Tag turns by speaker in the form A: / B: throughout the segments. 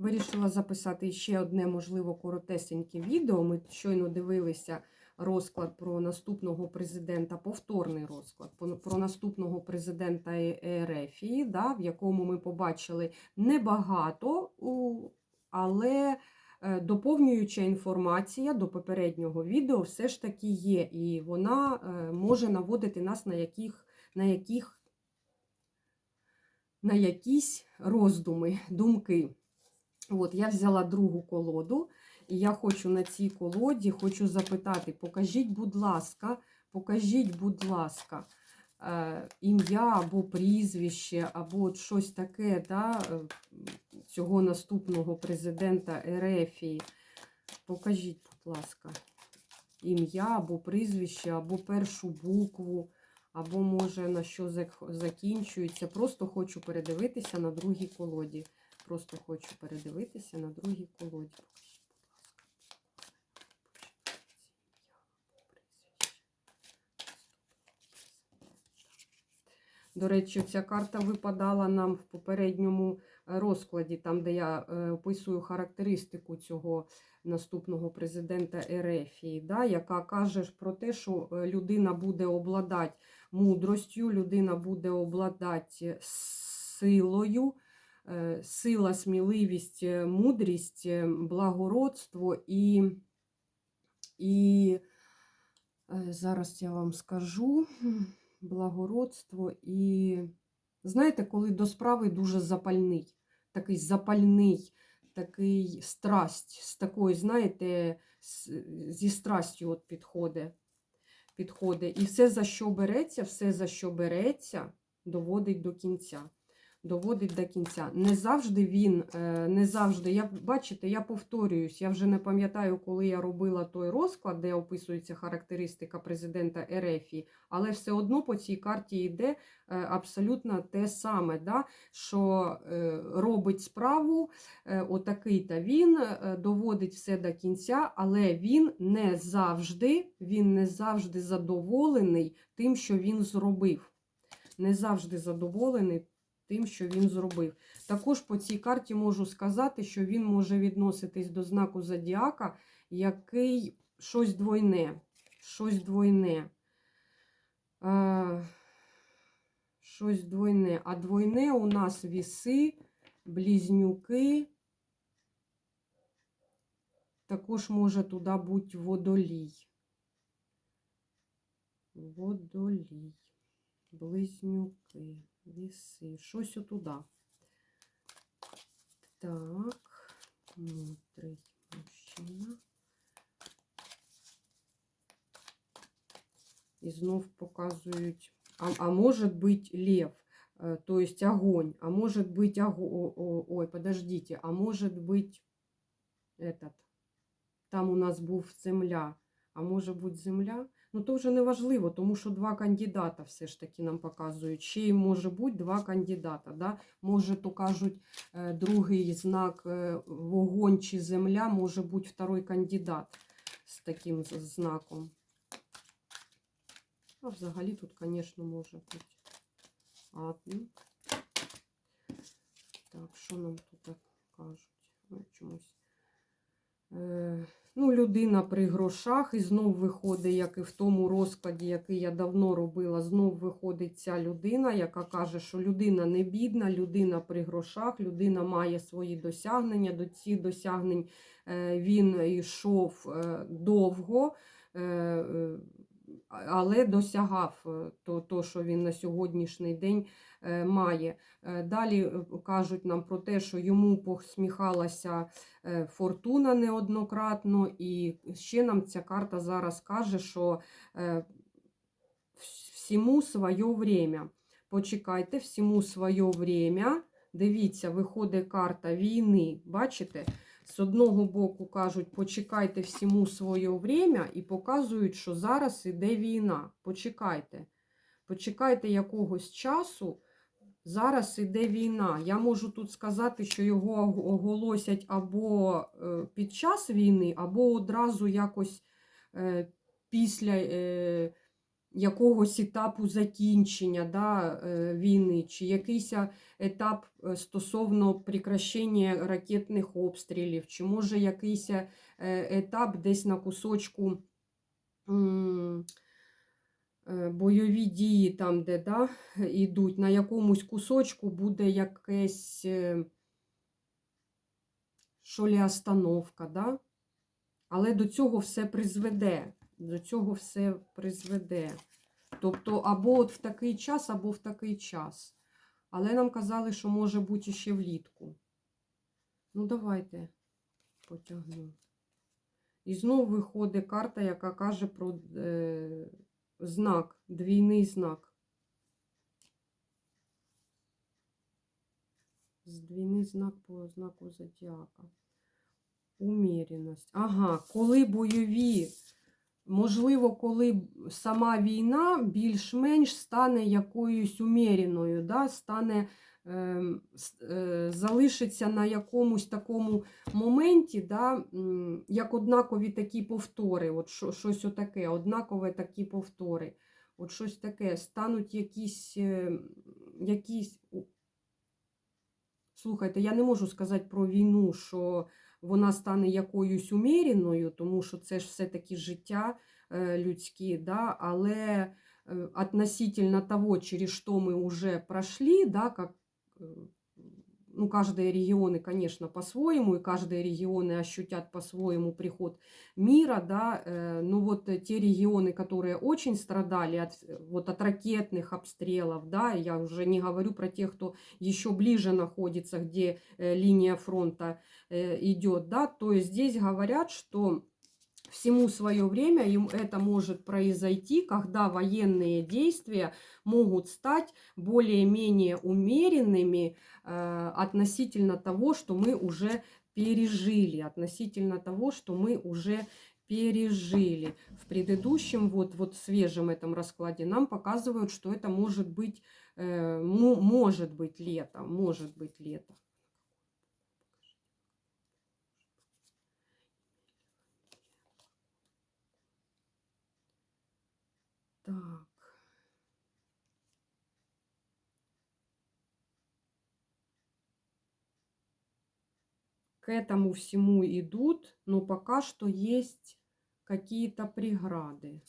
A: Вирішила записати ще одне, можливо, коротесеньке відео. Ми щойно дивилися розклад про наступного президента, повторний розклад про наступного президента Ерефії, да, в якому ми побачили небагато, але е, доповнююча інформація до попереднього відео все ж таки є, і вона е, може наводити нас на яких, на яких на якісь роздуми, думки. От, я взяла другу колоду, і я хочу на цій колоді хочу запитати: покажіть, будь ласка, покажіть, будь ласка, е, ім'я або прізвище, або от щось таке да, е, цього наступного президента Ерефії. Покажіть, будь ласка, ім'я або прізвище, або першу букву, або може на що закінчується. Просто хочу передивитися на другій колоді. Просто хочу передивитися на другій колоді. До речі, ця карта випадала нам в попередньому е, розкладі, там, де я е, описую характеристику цього наступного президента Ерефії, да, яка каже про те, що е, людина буде обладати мудростю, людина буде обладати силою, сила, сміливість, е, мудрість, е, благородство і, і е, зараз я вам скажу благородство і, знаєте, коли до справи дуже запальний, такий запальний, такий страсть, з такою, знаєте, зі страстю от підходить. підходить. І все, за що береться, все, за що береться, доводить до кінця. Доводить до кінця. Не завжди він, е, не завжди. Я, бачите, я повторююсь, я вже не пам'ятаю, коли я робила той розклад, де описується характеристика президента Ерефії, але все одно по цій карті йде е, абсолютно те саме, да, що е, робить справу е, отакий-то він, доводить все до кінця, але він не завжди, він не завжди задоволений тим, що він зробив. Не завжди задоволений тим, що він зробив. Також по цій карті можу сказати, що він може відноситись до знаку зодіака, який щось двойне. Щось двойне. Е, щось двойне. А двойне у нас віси, близнюки. Також може туди бути водолій. Водолій. Близнюки. Віси. Щось отуда. Так. Мудрий мужчина. І знов показують. А, а може бути лев, э, то есть огонь. А может быть огонь. Ой, подождите. А может быть этот. Там у нас був земля. А може бути земля? Ну, то вже не важливо, тому що два кандидата все ж таки нам показують. Ще й може бути два кандидата. Да? Може, то кажуть, е, другий знак е, вогонь чи земля, може бути второй кандидат з таким знаком. А взагалі тут, звісно, може бути атом. Так, що нам тут кажуть? Ой, чомусь. Е, ну, людина при грошах, і знов виходить, як і в тому розкладі, який я давно робила, знов виходить ця людина, яка каже, що людина не бідна, людина при грошах, людина має свої досягнення. До цих досягнень е, він йшов е, довго. Але досягав е, то, то, що він на сьогоднішній день е, має. Е, Далі кажуть нам про те, що йому посміхалася фортуна неоднократно, і ще нам ця карта зараз каже, що всьому своє время. Почекайте, всьому своє время. Дивіться, виходить карта війни. Бачите? З одного боку кажуть, почекайте всьому своє время, і показують, що зараз іде війна. Почекайте. Почекайте якогось часу. Зараз іде війна. Я можу тут сказати, що його оголосять або е, під час війни, або одразу якось е, після, е, якогось етапу закінчення да, е, війни, чи якийсь етап е, стосовно прекращення ракетних обстрілів, чи може якийсь е, етап десь на кусочку бойові дії, там, де да, йдуть, на якомусь кусочку буде якесь е, що лі остановка, да? але до цього все призведе. До цього все призведе. Тобто, або от в такий час, або в такий час. Але нам казали, що може бути ще влітку. Ну, давайте потягну. І знову виходить карта, яка каже про е, знак, двійний знак. Двійний знак по знаку зодіака. Уміреність. Ага, коли бойові, можливо, коли сама війна більш-менш стане якоюсь уміреною, да? стане, е, е, залишиться на якомусь такому моменті, да? як однакові такі повтори, от що, щось отаке, однакове такі повтори. От щось таке, стануть якісь, е, якісь. Слухайте, я не можу сказати про війну, що вона стане якоюсь уміреною, тому що це ж все-таки життя е, людське, да? але е, относительно того, через що ми вже пройшли, да, як ну, каждые регионы, конечно, по-своему, и каждые регионы ощутят по-своему приход мира, да, э, но вот те регионы, которые очень страдали от, вот от ракетных обстрелов, да, я уже не говорю про тех, кто еще ближе находится, где э, линия фронта э, идет, да, то здесь говорят, что всему свое время им это может произойти, когда военные действия могут стать более-менее умеренными э, относительно того, что мы уже пережили, относительно того, что мы уже пережили. В предыдущем, вот, вот свежем этом раскладе нам показывают, что это может быть, э, может быть лето, может быть лето. Так. К этому всему идут, но пока что есть какие-то преграды.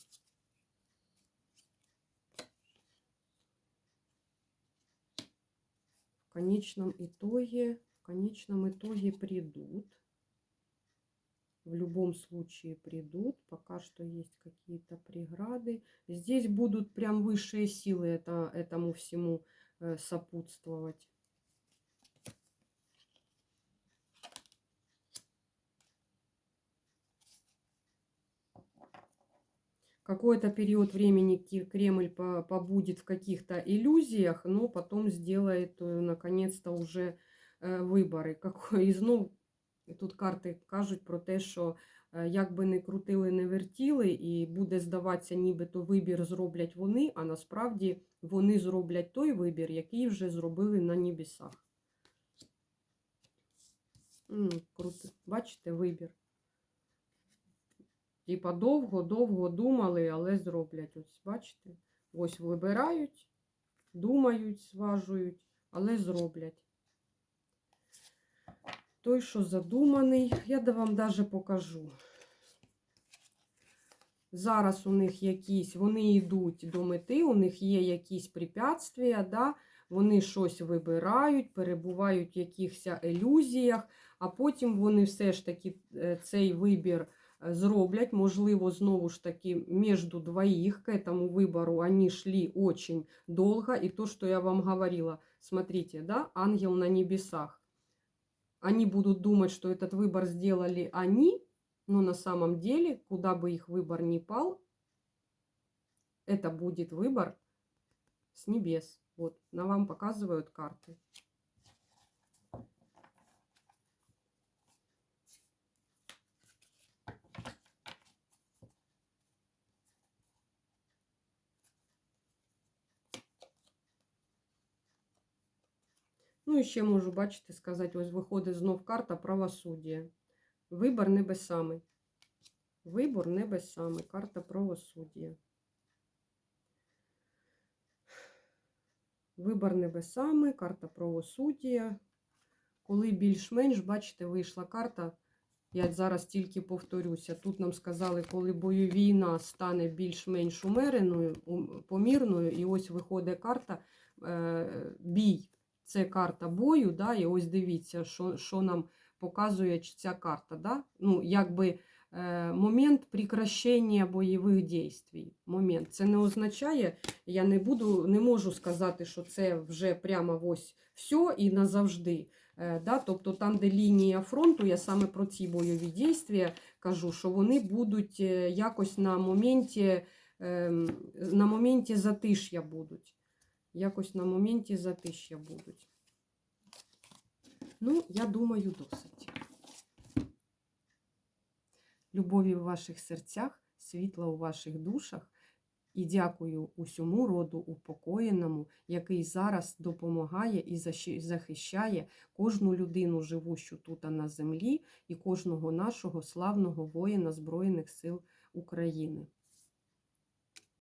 A: В конечном итоге, в конечном итоге придут в любом случае придут. Пока что есть какие-то преграды. Здесь будут прям высшие силы это, этому всему э, сопутствовать. Какой-то период времени Кремль побудет в каких-то иллюзиях, но потом сделает э, наконец-то уже э, выборы. Какой из, ну, І тут карти кажуть про те, що е, як би не крутили, не вертіли, і буде здаватися, нібито вибір зроблять вони, а насправді вони зроблять той вибір, який вже зробили на небесах. Круто. Бачите, вибір. Типа довго-довго думали, але зроблять. Ось, бачите? Ось вибирають, думають, зважують, але зроблять той, що задуманий, я вам даже покажу. Зараз у них якісь, вони йдуть до мети, у них є якісь препятствия, да? вони щось вибирають, перебувають в якихось ілюзіях, а потім вони все ж таки е, цей вибір зроблять. Можливо, знову ж таки, між двоїх к этому вибору вони йшли очень довго. І то, що я вам говорила, смотрите, да? ангел на небесах они будут думать, что этот выбор сделали они, но на самом деле, куда бы их выбор ни пал, это будет выбор с небес. Вот, на вам показывают карты. Ну, і ще можу, бачите, сказати, ось виходить знов карта правосуддя. Вибор небесами. Вибор небесами. Карта правосуддя. Вибор небесами, карта правосуддя. Коли більш-менш, бачите, вийшла карта. Я зараз тільки повторюся. Тут нам сказали, коли бойовійна стане більш-менш умереною, помірною, і ось виходить карта е, бій. Це карта бою, да, і ось дивіться, що, що нам показує ця карта. Да? Ну, якби е, момент прекращення бойових дій. Момент. Це не означає, я не буду, не можу сказати, що це вже прямо ось все і назавжди. Е, Да? Тобто там, де лінія фронту, я саме про ці бойові дійства кажу, що вони будуть е, якось на моменті, ем, на моменті затиш'я будуть. Якось на моменті затиш'я будуть. Ну, я думаю, досить. Любові в ваших серцях, світла у ваших душах. І дякую усьому роду упокоєному, який зараз допомагає і захищає кожну людину, живущу тут на землі, і кожного нашого славного воїна Збройних сил України.